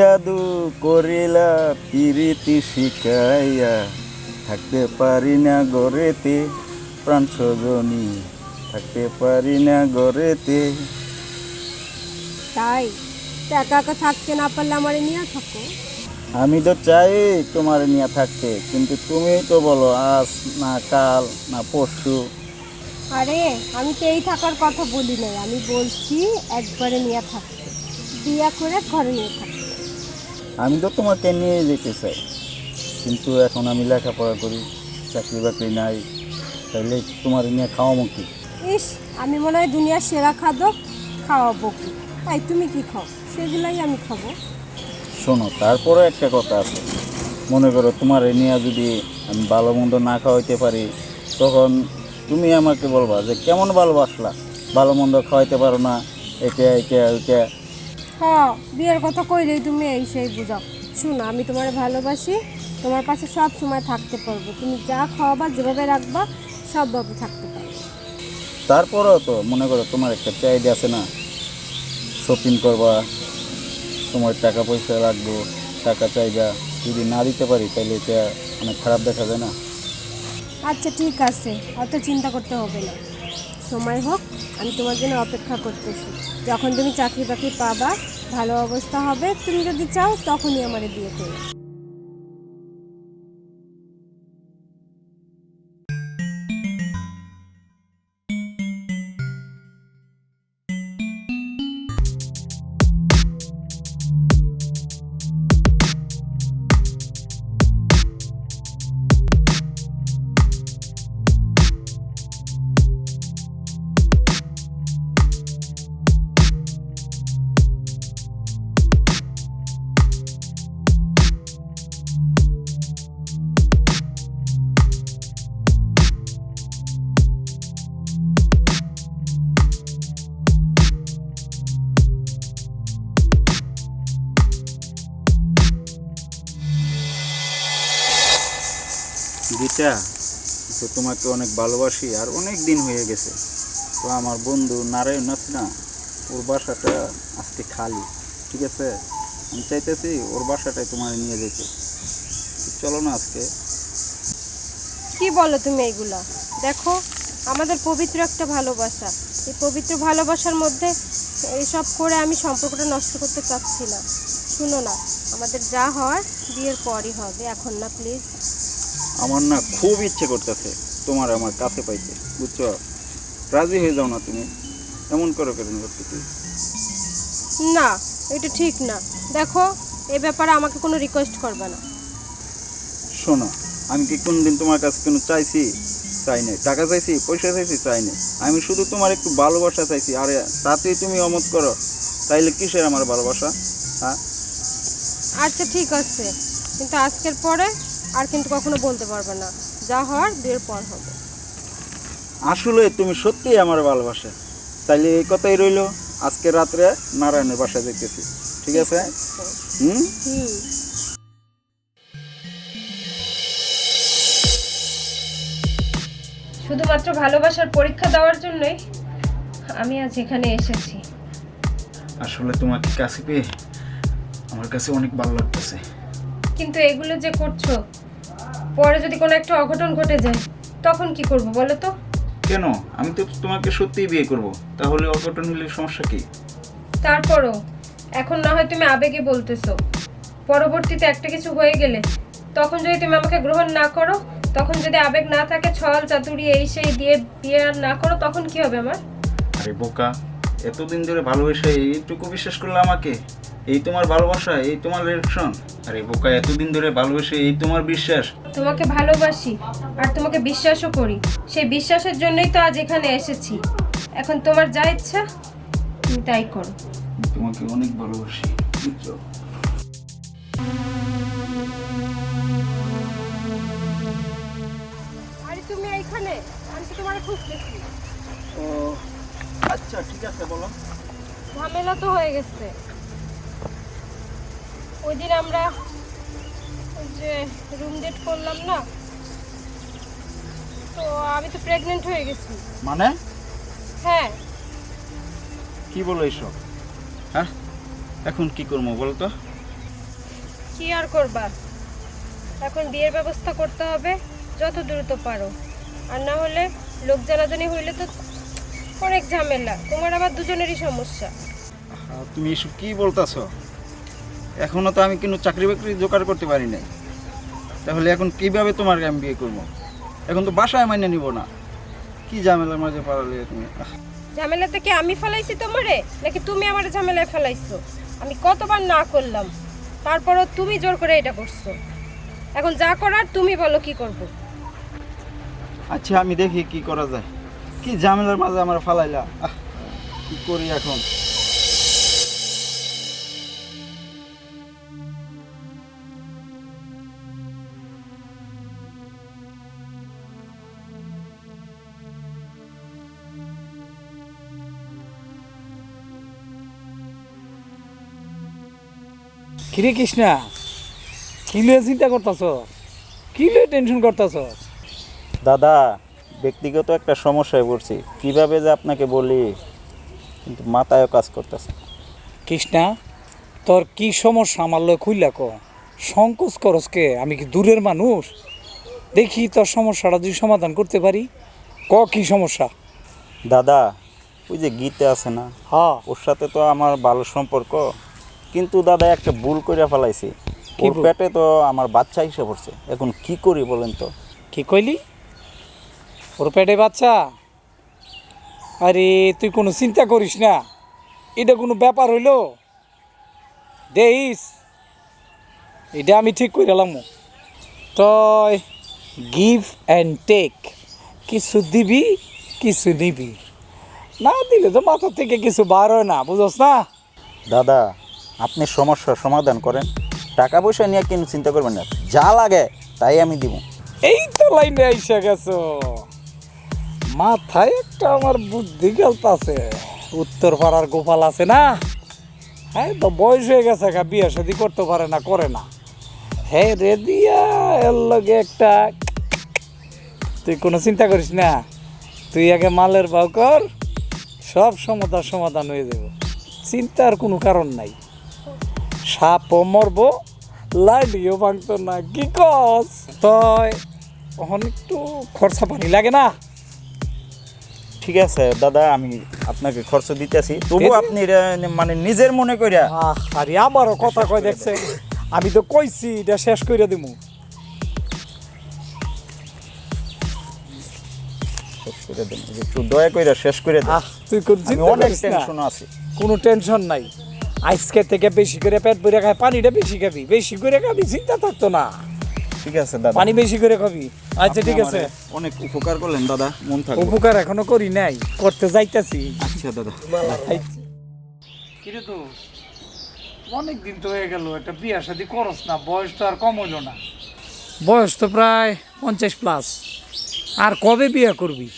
জাদু করিলা পিরিতি শিখাইয়া থাকতে পারি না গড়েতে। প্রাণ সজনী থাকতে পারি না গড়েতে। তাই? একা একা থাকতে না পারলে আমার নিয়ে থাকো। আমি তো চাই তোমার নিয়ে থাকতে কিন্তু তুমি তো বলো আজ না কাল না পরশু। আরে আমি তো এই থাকার কথা বলি নাই আমি বলছি একবারে নিয়ে থাকতে বিয়া করে ঘরে নিয়ে থাকতে আমি তো তোমাকে নিয়ে যেতে চাই। কিন্তু এখন আমি লেখাপড়া করি চাকরি বাকরি নাই তাহলে তোমার নিয়ে খাওয়াবো কি? ইস আমি মনে হয় দুনিয়ার সেরা খাদ্য খাওয়াবো কি? তাই তুমি কি খাও? সেগুলাই আমি খাব। শোনো তারপরে একটা কথা আছে। মনে করো তোমার এ নিয়ে যদি আমি ভালো মন্দ না খাওয়াইতে পারি তখন তুমি আমাকে বলবা যে কেমন ভালোবাসলা? ভালো মন্দ খাওয়াইতে পারো না একে একে ওইটা হ্যাঁ বিয়ের কথা কইলেই তুমি এই সেই বুঝাও। শোনো আমি তোমার ভালোবাসি তোমার পাশে সব সময় থাকতে পারব। তুমি যা খাওয়াবা যেভাবে রাখবা সবভাবে থাকতে পারব। তারপরও তো মনে করো তোমার একটা চাহিদা আছে না? শপিং করবা তোমার টাকা পয়সা লাগবো টাকা চাইবা। যদি না দিতে পারি তাহলে এটা অনেক খারাপ দেখা যায় না? আচ্ছা ঠিক আছে। অত চিন্তা করতে হবে না। সময় হোক আমি তোমার জন্য অপেক্ষা করতেছি। যখন তুমি চাকরি বাকরি পাবা, ভালো অবস্থা হবে, তুমি যদি চাও, তখনই আমার বিয়ে করো। তো তোমাকে অনেক ভালোবাসি আর অনেক দিন হয়ে গেছে। তো আমার বন্ধু নারায়ণ আছে না, ওর বাসাটা আজকে খালি, ঠিক আছে? আমি চাইতেছি ওর বাসাটায় তোমার নিয়ে যেতে। চলো না আজকে। কি বলো তুমি এইগুলা দেখো, আমাদের পবিত্র একটা ভালোবাসা। এই পবিত্র ভালোবাসার মধ্যে এইসব করে আমি সম্পর্কটা নষ্ট করতে চাচ্ছি না। শুনো না, আমাদের যা হয় বিয়ের পরই হবে। এখন না প্লিজ আমার না খুব ইচ্ছে করতেছে তোমার আমার কাছে পাইতে বুঝছ? রাজি হয়ে যাও না তুমি। এমন করো কেন করতেছি না এটা ঠিক না। দেখো এ ব্যাপারে আমাকে কোনো রিকোয়েস্ট করবে না। শোনো আমি কি কোনদিন তোমার কাছে কোনো চাইছি? চাই নাই। টাকা চাইছি পয়সা চাইছি চাই নাই। আমি শুধু তোমার একটু ভালোবাসা চাইছি। আরে তাতেই তুমি অমত করো। তাইলে কিসের আমার ভালোবাসা? হ্যাঁ? আচ্ছা ঠিক আছে। কিন্তু আজকের পরে আর কিন্তু কখনো বলতে পারবে না। যা হওয়ার বিয়ের পর হবে। আসলে তুমি সত্যিই আমার ভালোবাসা। তাইলে এই কথাই রইল আজকে রাত্রে নারায়ণের বাসায় দেখতেছি। ঠিক আছে? হুম? হুম শুধুমাত্র ভালোবাসার পরীক্ষা দেওয়ার জন্যই আমি আজ এখানে এসেছি। আসলে তোমাকে কাছে পেয়ে আমার কাছে অনেক ভালো লাগতেছে। কিন্তু এগুলো যে করছ পরে যদি কোনো একটা অঘটন ঘটে যায় তখন কি করব বলো তো? কেন? আমি তো তোমাকে সত্যিই বিয়ে করব। তাহলে অঘটন হলে সমস্যা কি? তারপরও এখন না হয় তুমি আবেগে বলতেছো। পরবর্তীতে একটা কিছু হয়ে গেলে তখন যদি তুমি আমাকে গ্রহণ না করো তখন যদি আবেগ না থাকে ছল চাতুরি এই সেই দিয়ে বিয়ে আর না করো তখন কি হবে আমার? আরে বোকা এতদিন ধরে ভালোবেসে এইটুকু বিশ্বাস করলে আমাকে? এই তোমার ভালোবাসা এই তোমার রিয়াকশন আরে বোকা এতদিন ধরে ভালোবেসে এই তোমার বিশ্বাস। তোমাকে ভালোবাসি আর তোমাকে বিশ্বাসও করি। সেই বিশ্বাসের জন্যই তো আজ এখানে এসেছি। এখন তোমার যা ইচ্ছা তুমি তাই করো। তোমাকে অনেক ভালোবাসি বুঝছ? আরে তুমি এইখানে আমি তো তোমার খুঁজতেছি ও আচ্ছা ঠিক আছে বলো। ঝামেলা তো হয়ে গেছে। ওই দিন আমরা যে রুম ডেট করলাম না তো আমি তো প্রেগনেন্ট হয়ে গেছি। মানে? হ্যাঁ। কি বলো এইসব হ্যাঁ? এখন কি করব বলো তো? কি আর করবা? এখন বিয়ের ব্যবস্থা করতে হবে যত দ্রুত পারো। আর না হলে লোক জানাজানি হইলে তো অনেক ঝামেলা। তোমার আবার দুজনেরই সমস্যা। আহ, তুমি এসব কি বলতেছো? এখনও তো আমি কিন্তু চাকরি বাকরি জোগাড় করতে পারি নাই। তাহলে এখন কীভাবে তোমার আমি বিয়ে করব? এখন তো বাসায় মাইনে নিব না। কি ঝামেলার মাঝে পারালে তুমি? আহ, ঝামেলা থেকে আমি ফেলাইছি তোমারে? নাকি তুমি আমার ঝামেলায় ফেলাইছো? আমি কতবার না করলাম তারপরও তুমি জোর করে এটা করছ। এখন যা করার তুমি বলো কি করব। আচ্ছা আমি দেখি কি করা যায়। কি ঝামেলার মাঝে আমার ফালাইলা? কি করি এখন? কিরে কৃষ্ণা কি লয়ে চিন্তা করতেছ? কি লয়ে টেনশন করতেছ? দাদা ব্যক্তিগত একটা সমস্যায় পড়ছি। কীভাবে যে আপনাকে বলি কিন্তু মাথায়ও কাজ করতেছে কৃষ্ণা তোর কি সমস্যা আমার লয়ে খুইলা ক? সংকোচ করস কে? আমি কি দূরের মানুষ? দেখি তোর সমস্যাটা যদি সমাধান করতে পারি। ক কি সমস্যা? দাদা ওই যে গীতে আছে না হ্যাঁ। ওর সাথে তো আমার ভালো সম্পর্ক। কিন্তু দাদা একটা ভুল করে ফেলাইছি। কি ওর পেটে তো আমার বাচ্চা হিসেবে পড়ছে। এখন কি করি বলেন তো? কি কইলি? ওর পেটে বাচ্চা? আরে তুই কোনো চিন্তা করিস না। এটা কোনো ব্যাপার হইল? দেইস এটা আমি ঠিক করে এলাম তই গিভ অ্যান্ড টেক। কিছু দিবি কিছু নিবি। না দিলে তো মাথা থেকে কিছু বার হয় না বুঝোস না? দাদা আপনি সমস্যার সমাধান করেন। টাকা পয়সা নিয়ে কিন্তু চিন্তা করবেন না। যা লাগে তাই আমি দিব। এই তো লাইনে আইসা গেছো। মাথায় একটা আমার বুদ্ধি গেলতাছে। উত্তর পাড়ার গোপাল আছে না? হ্যাঁ তো বয়স হয়ে গেছে গা, বিয়ে শাদি করতে পারে না, করে না। হ্যাঁ রে দিয়া, এর লগে একটা তুই কোনো চিন্তা করিস না। তুই আগে মালের বাউ কর, সব সমস্যার সমাধান হয়ে যাব। চিন্তার কোনো কারণ নাই। সাপও মরবো লাইলিও ভাঙতো না, কি কস? তয় তখন একটু খরচা পানি লাগে না? ঠিক আছে দাদা আমি আপনাকে খরচ দিতেছি। তবু আপনি এটা মানে নিজের মনে করিয়া আরে আমারও কথা কয় দেখছে আমি তো কইছি এটা শেষ করে দিমু। করে দেন একটু দয়া করে শেষ করে দেন। তুই কোন অনেক টেনশন আছি। কোনো টেনশন নাই। আজকে থেকে বেশি করে পেট ভরে খায় পানিটা বেশি খাবি। বেশি করে খাবি চিন্তা থাকতো না। ঠিক আছে দাদা। পানি বেশি করে খাবি। আচ্ছা ঠিক আছে। অনেক উপকার করলেন দাদা। মন থাকবে উপকার এখনও করি নাই করতে যাইতাছি। আচ্ছা দাদা। কিরে তো অনেক দিন তো হয়ে গেল একটা বিয়া শাদি করস না বয়স তো আর কম হইল না। বয়স তো প্রায় পঞ্চাশ প্লাস। আর কবে বিয়া করবি?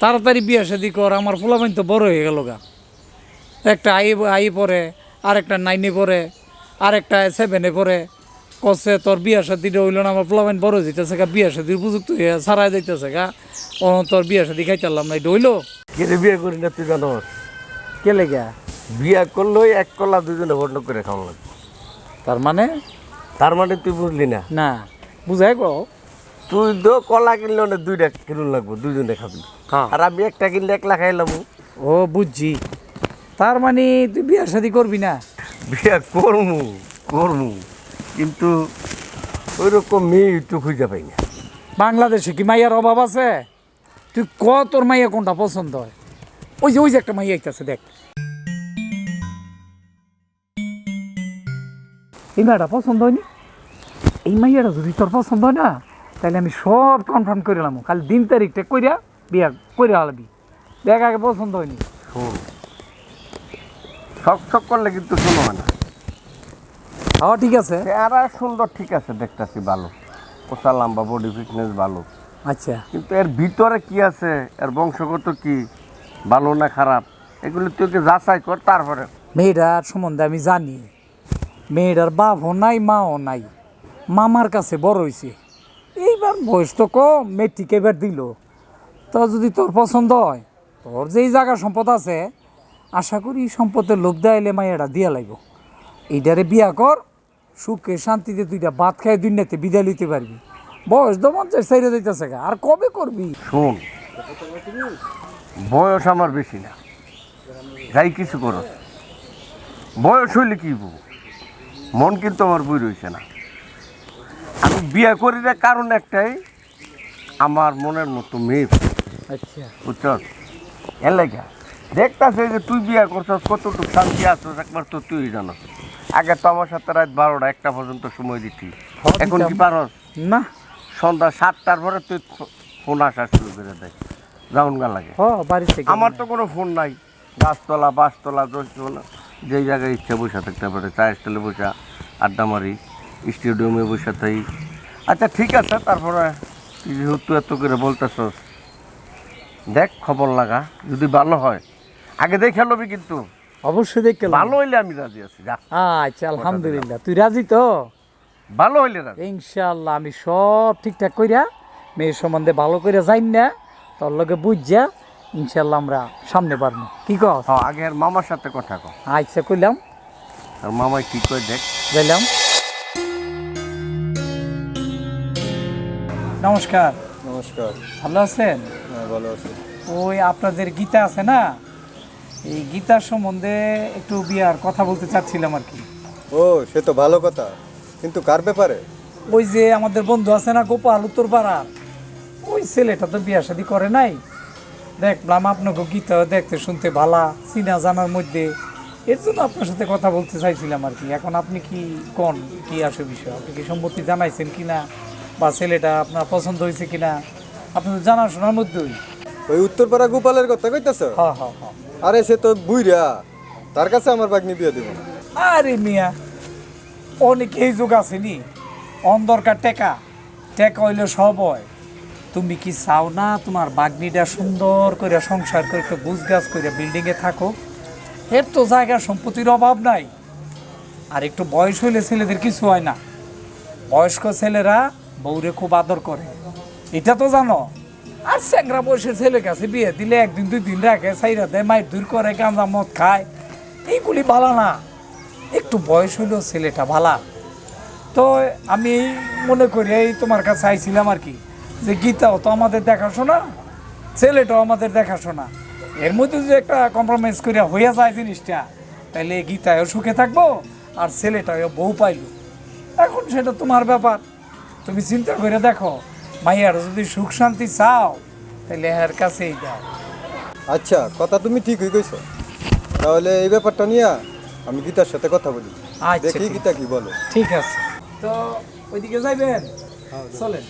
তাড়াতাড়ি বিয়া শাদি কর আমার পোলাপাইন তো বড় হয়ে গেল গা। একটা আই আই পড়ে আর একটা নাইনে পরে আর একটা সেভেনে পড়ে। কসে তোর বিয়া শাদিটা হইল না আমার পোলাপাইন বড় যেতেছে গা বিয়া শাদির উপযুক্ত হয়ে সারাই যাইতেছে গা। ও তোর বিয়া শাদি খাইতারলাম না এটা হইল? কেটে বিয়ে করি না তুই জানোস? কে লেগা? বিয়ে করলেই এক কলা দুজনে ভণ্ড করে খাওয়া লাগবে। তার মানে? তার মানে তুই বুঝলি না? না বুঝাই গো তুই তো কলা কিনলে না দুইটা কিনুন লাগবো দুজনে খাবি। হ্যাঁ। আর আমি একটা কিনলে একলা খাইলাম ও বুঝছি। তার মানে তুই বিয়ার শাদি করবি না? বিয়ে করমু করমু। কিন্তু ওই রকম মেয়ে একটু খুঁজে পাই না। বাংলাদেশে কি মাইয়ার অভাব আছে? তুই ক তোর মাইয়া কোনটা পছন্দ হয়? ওই যে ওই যে একটা মাইয়া আইতাছে দেখ। এই মাইয়াটা পছন্দ হয়নি? এই মাইয়াটা যদি তোর পছন্দ হয় না তাহলে আমি সব কনফার্ম করে এলাম খালি দিন তারিখটা কইরা বিয়া করে আলাবি। দেখ আগে পছন্দ হয়নি। শোন শখ শখ করলে কিন্তু শোনো না। হ্যাঁ ঠিক আছে? চেহারা সুন্দর ঠিক আছে দেখতেছি ভালো। কোথা লম্বা বডি ফিটনেস ভালো। আচ্ছা। কিন্তু এর ভিতরে কি আছে? এর বংশগত কি? ভালো না খারাপ? এগুলো তুই যাচাই কর তারপরে। মেয়েটার সম্বন্ধে আমি জানি। মেয়েটার বাপও নাই মাও নাই। মামার কাছে বড় হয়েছে এইবার বয়স তো কম মেট্রিক এবার দিল। তো যদি তোর পছন্দ হয় তোর যেই জায়গা সম্পদ আছে আশা করি সম্পদের লোভ দেয়াইলে মাইয়াটা দিয়া লাগব এইটারে বিয়া কর সুখে শান্তিতে দুইটা ভাত খাই দুনিয়াতে বিদায় লইতে পারবি। বয়স তো পঞ্চাশ সাইডে দিতেছে আর কবে করবি? শোন বয়স আমার বেশি না। যাই কিছু করো। বয়স হইলে কি মন কিন্তু আমার বই রয়েছে না। আমি বিয়ে করি না কারণ একটাই আমার মনের মতো মেয়ে। আচ্ছা। বুঝছ? এলাকা। দেখতাছে যে তুই বিয়ে করছস কতটুকু শান্তি আছো একবার তো তুই জানো আগে তো আমার সাথে রাত বারোটা একটা পর্যন্ত সময় দিতি। এখন কি। পারস? না। সন্ধ্যা সাতটার পরে তুই ফোন আসা শুরু করে দেয় যাউন গা লাগে আমার তো কোনো ফোন নাই। গাছতলা বাসতলা দশতলা যেই জায়গায় ইচ্ছা বসে থাকতে পারে। চায়ের স্টলে বসা আড্ডা মারি স্টেডিয়ামে বসে থাকি আচ্ছা ঠিক আছে তারপরে তুই যেহেতু এত করে বলতেছস দেখ খবর লাগা যদি ভালো হয়। আগে দেখে লবি কিন্তু। অবশ্যই দেখে লও। ভালো হইলে আমি রাজি আছি আচ্ছা আলহামদুলিল্লাহ। তুই রাজি তো? ভালো হইলে রাজি। ইনশাল্লাহ আমি সব ঠিকঠাক কইরা মেয়ের সম্বন্ধে ভালো করে যাই না তোর লগে বুঝছা ইনশাল্লাহ আমরা সামনে পারব কি কস? হ্যাঁ আগে আর মামার সাথে কথা কো আচ্ছা কইলাম। আর মামাই কি করে দেখ। যাইলাম নমস্কার। নমস্কার। ভালো আছেন? হ্যাঁ ভালো আছি। ওই আপনাদের গীতা আছে না? এই গীতার সম্বন্ধে একটু বিয়ার কথা বলতে চাচ্ছিলাম আর কি। ও সে তো ভালো কথা। কিন্তু কার ব্যাপারে? ওই যে আমাদের বন্ধু আছে না গোপাল উত্তরপাড়ার ওই ছেলেটা তো বিয়া শাদি করে নাই। দেখলাম আপনাকে গীতা দেখতে শুনতে ভালা চিনা জানার মধ্যে। এর জন্য আপনার সাথে কথা বলতে চাইছিলাম আর কি। এখন আপনি কি কোন কি আসে বিষয়? আপনি কি সম্মতি জানাইছেন কি না বা ছেলেটা আপনার পছন্দ হয়েছে কিনা? আপনি তো জানাশোনার মধ্যেই। ওই উত্তরপাড়া গোপালের কথা কইতাছ? হ্যাঁ হ্যাঁ হ্যাঁ। আরে সে তো বুইরা তার কাছে আমার বাগনি বিয়ে দিব। আরে মিয়া, অনেক এই যুগ আসেনি অন দরকার টেকা টেকা হইলে সব হয়। তুমি কি চাও না তোমার বাগনিটা সুন্দর করে সংসার করে একটু গুছ গাছ করে বিল্ডিংয়ে থাকো? এর তো জায়গা সম্পত্তির অভাব নাই। আর একটু বয়স হইলে ছেলেদের কিছু হয় না। বয়স্ক ছেলেরা বউরে খুব আদর করে। এটা তো জানো? আর স্যাংরা বয়সের ছেলের কাছে বিয়ে দিলে একদিন দুই দিন রাখে সাইরা দেয় মায়ের দূর করে, গাঁজা মদ খায়। এইগুলি ভালো না। একটু বয়স হইলেও ছেলেটা ভালা। তো আমি মনে করি এই তোমার কাছে আইছিলাম আর কি, যে গীতাও তো আমাদের দেখাশোনা, ছেলেটাও আমাদের দেখাশোনা। এর মধ্যে যদি একটা কম্প্রোমাইজ করে হইয়া যায় জিনিসটা তাহলে গীতায়ও সুখে থাকব আর ছেলেটাও বউ পাইল। এখন সেটা তোমার ব্যাপার। তুমি চিন্তা করে দেখো মাইয়ার যদি সুখ শান্তি চাও তাহলে এর কাছেই যাও। আচ্ছা কথা তুমি ঠিক হয়ে কইছো। তাহলে এই ব্যাপারটা নিয়ে আমি গীতার সাথে কথা বলি। আচ্ছা, দেখি গীতা কি বলে। ঠিক আছে। তো ওইদিকে যাইবেন? চলেন।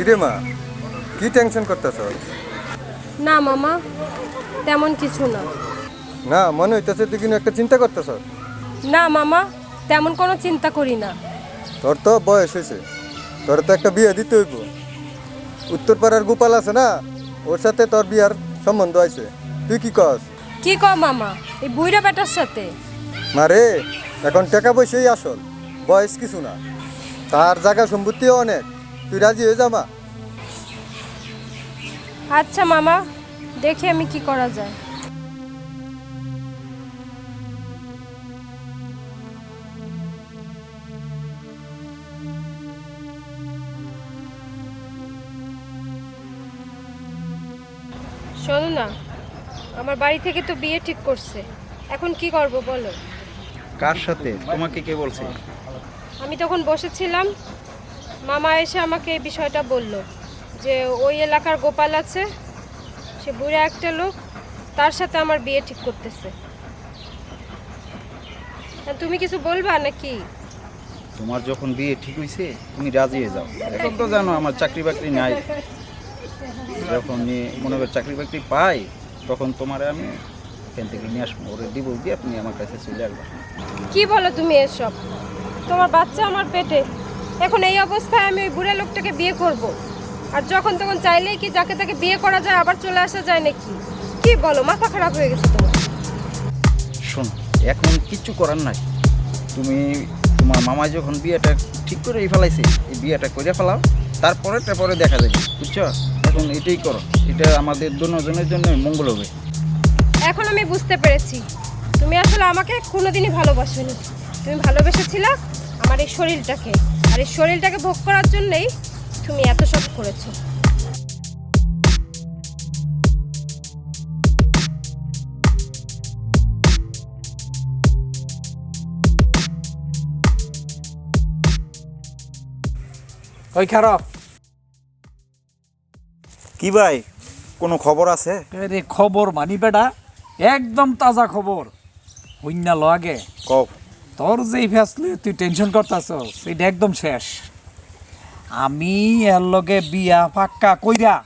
কিরে মা কি টেনশন করতেছ? না মামা তেমন কিছু না। না মনে হইতেছে তুই কিন্তু একটা চিন্তা করতেছ? না মামা তেমন কোনো চিন্তা করি না। তোর তো বয়স হয়েছে তোর তো একটা বিয়ে দিতে হইব। উত্তরপাড়ার গোপাল আছে না ওর সাথে তোর বিয়ার সম্বন্ধ আছে। তুই কি কস? কি কও মামা এই বুইরা বেটার সাথে? মারে এখন টাকা পয়সাই আসল বয়স কিছু না। তার জায়গা সম্পত্তিও অনেক। তুই রাজি হয়ে যামা আচ্ছা মামা দেখি আমি কি করা যায়। শোনো না আমার বাড়ি থেকে তো বিয়ে ঠিক করছে। এখন কি করব বলো? কার সাথে? তোমাকে কে বলছে? আমি তখন বসেছিলাম মামা এসে আমাকে এই বিষয়টা বলল যে ওই এলাকার গোপাল আছে সে বুড়া একটা লোক তার সাথে আমার বিয়ে ঠিক করতেছে। তুমি কিছু বলবা নাকি? তোমার যখন বিয়ে ঠিক হয়েছে তুমি রাজি হয়ে যাও। এখন তো জানো আমার চাকরি বাকরি নাই। যখন মনে করো চাকরি বাকরি পাই তখন তোমার আমি এখান থেকে নিয়ে আসব। ওরে ডিভোর্স দিয়ে আপনি আমার কাছে চলে আসবেন। কি বলো তুমি এসব? তোমার বাচ্চা আমার পেটে। এখন এই অবস্থায় আমি ওই বুড়া লোকটাকে বিয়ে করব। আর যখন তখন চাইলেই কি যাকে তাকে বিয়ে করা যায় আবার চলে আসা যায় নাকি? কি বলো মাথা খারাপ হয়ে গেছে তোমার। শোনো এখন কিচ্ছু করার নাই। তুমি তোমার মামা যখন বিয়েটা ঠিক করেই ফেলাইছে এই বিয়েটা করে ফেলাও তারপরে তারপরে দেখা যাবে বুঝছ? এখন এটাই করো এটা আমাদের দুজনের জন্য মঙ্গল হবে। এখন আমি বুঝতে পেরেছি। তুমি আসলে আমাকে কোনোদিনই ভালোবাসোনি। তুমি ভালোবেসেছিলে আমার এই শরীরটাকে। আর এই শরীরটাকে ভোগ করার জন্যই তুমি এত সব করেছ। ওই খারো কি ভাই? কোনো খবর আছে? রে খবর মানি বেটা একদম তাজা খবর। হইনা ল আগে কও। তোর যেই ফেসলে তুই টেনশন করতেছ সেটা একদম শেষ। আমি এর লগে বিয়া পাক্কা কইরা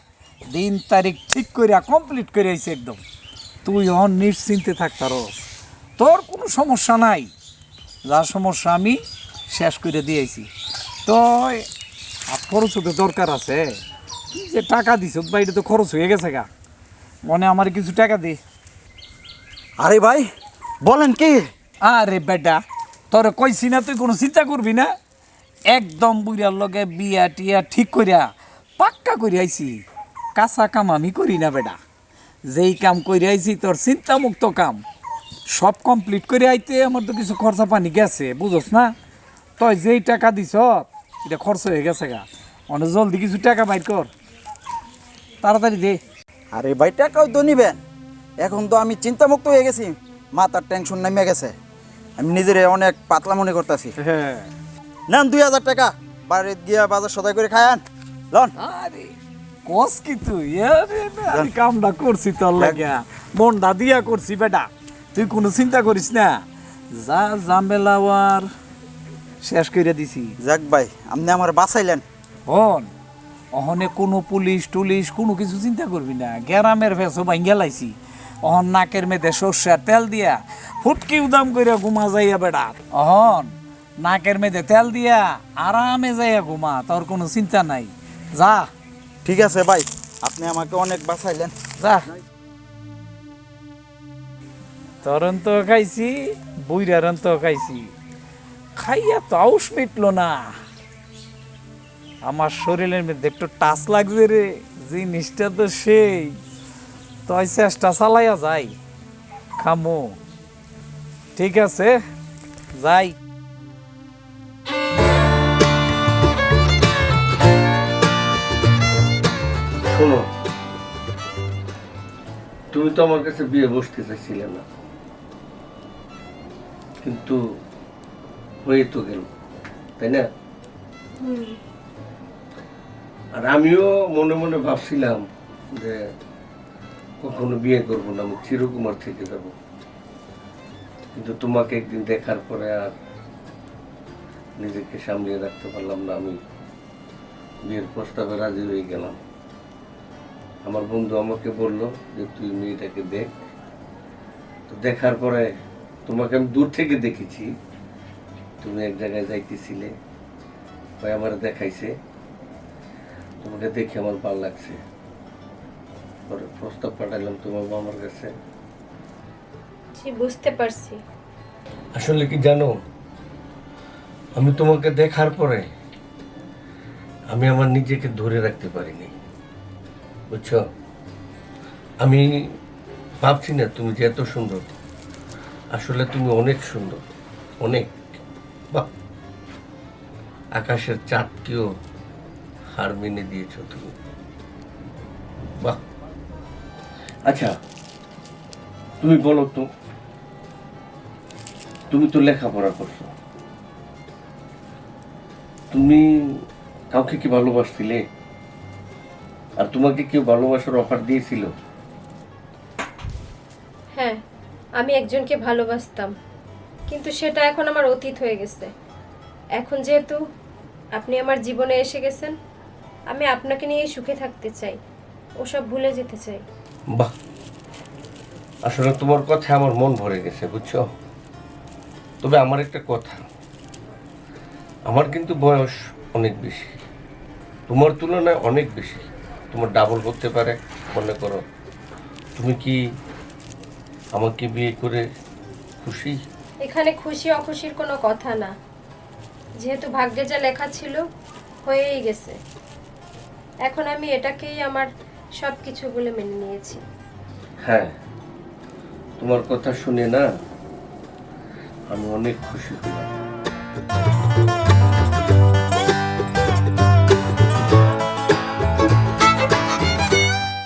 দিন তারিখ ঠিক কইরা কমপ্লিট করে আইছি একদম। তুই অন নিশ্চিন্তে থাকতারস। তোর কোনো সমস্যা নাই। যা সমস্যা আমি শেষ করে দিয়েছি তো আর খরচও তো দরকার আছে। যে টাকা দিছ এটা তো খরচ হয়ে গেছে গা। মনে আমার কিছু টাকা দে। আরে ভাই বলেন কি? আরে বেটা তোরে কইছি না, তুই কোনো চিন্তা করবি না। একদম বুড়ার লগে বিয়া টিয়া ঠিক করিয়া পাক্কা করে আইছি। কাঁচা কাম আমি করি না বেটা। যেই কাম করে আইছি, তোর চিন্তামুক্ত কাম। সব কমপ্লিট করে আইতে আমার তো কিছু খরচা পানি গেছে, বুঝোস না? তুই যেই টাকা দিছ, এটা খরচ হয়ে গেছে গা। অনেক জলদি কিছু টাকা বাইর কর। তাড়াতাড়ি দে। আরে ভাই, টাকাও তো নিবেন। এখন তো আমি চিন্তামুক্ত হয়ে গেছি। মাথার টেনশন নেমে গেছে। আমি নিজের অনেক পাতলা মনে করতেছি। হ্যাঁ। নেন দুই হাজার টাকা। বাড়ির গিয়া বাজার সদাই করে খায়ান লন। আরে কস কি তুই? আরে না, আমি কামটা করছি তোর লাগে মনটা দিয়া করছি বেটা। তুই কোনো চিন্তা করিস না। যা জামেলা আর শেষ করে দিছি। যাক ভাই আপনি আমার বাঁচাইলেন। হন অহনে কোনো পুলিশ টুলিশ কোনো কিছু চিন্তা করবি না। গ্যারামের ভেসো ভাঙ্গা লাইছি। অহন নাকের মেয়েতে সর্ষের তেল দিয়া ফুটকি উদাম কইরা ঘুমা যাইয়া বেড়া। অহন নাকের মেয়েতে তেল দিয়া আরামে যাইয়া ঘুমা তোর কোনো চিন্তা নাই। যা। ঠিক আছে ভাই আপনি আমাকে অনেক বাঁচাইলেন। যা। তরন তো খাইছি বুইরারন তো খাইছি। খাইয়া তো আউস মিটলো না। আমার শরীরের মধ্যে একটু টাচ লাগছে রে জিনিসটা তো সেই। তই চেষ্টা চালাইয়া যাই। খামো। ঠিক আছে যাই। শোনো তুমি তো আমার কাছে বিয়ে বসতে চাইছিলে না। কিন্তু হয়ে তো গেল তাই না? আর আমিও মনে মনে ভাবছিলাম যে কখনো বিয়ে করব না, আমি চিরকুমার থেকে যাব। কিন্তু তোমাকে একদিন দেখার পরে আর নিজেকে সামলিয়ে রাখতে পারলাম না, আমি বিয়ের প্রস্তাবে রাজি হয়ে গেলাম। আমার বন্ধু আমাকে বলল যে, তুই মেয়েটাকে দেখ। তো দেখার পরে তোমাকে আমি দূর থেকে দেখেছি। তুমি এক জায়গায় যাইতেছিলে, ভাই আমার দেখাইছে। তোমাকে দেখে আমার ভালো লাগছে। পরে প্রস্তাব পাঠাইলাম তোমার মামার কাছে। জি বুঝতে পারছি। আসলে কি জানো? আমি তোমাকে দেখার পরে আমি আমার নিজেকে ধরে রাখতে পারিনি। বুঝছ? আমি ভাবছি না তুমি যে এত সুন্দর। আসলে তুমি অনেক সুন্দর অনেক। বাহ! আকাশের চাঁদকেও হার মেনে দিয়েছ তুমি। বাহ! আচ্ছা তুমি বলো তো, তুমি তো লেখাপড়া করছ। তুমি কাউকে কি ভালোবাসছিলে? আর তোমাকে কেউ ভালোবাসার অফার দিয়েছিল? হ্যাঁ আমি একজনকে ভালোবাসতাম, কিন্তু সেটা এখন আমার অতীত হয়ে গেছে। এখন যেহেতু আপনি আমার জীবনে এসে গেছেন, আমি আপনাকে নিয়ে সুখে থাকতে চাই, ওসব ভুলে যেতে চাই। বাহ। আসলে তোমার কথা আমার মন ভরে গেছে, বুঝছ? তবে আমার একটা কথা। আমার কিন্তু বয়স অনেক বেশি। তোমার তুলনায় অনেক বেশি। তোমার ডাবল করতে পারে, মনে করো। তুমি কি আমাকে বিয়ে করে খুশি? এখানে খুশি অখুশির কোনো কথা না। যেহেতু ভাগ্যে যা লেখা ছিল, হয়েই গেছে। এখন আমি এটাকেই আমার সব কিছু বলে মেনে নিয়েছি। হ্যাঁ তোমার কথা শুনে না আমি অনেক খুশি হলাম।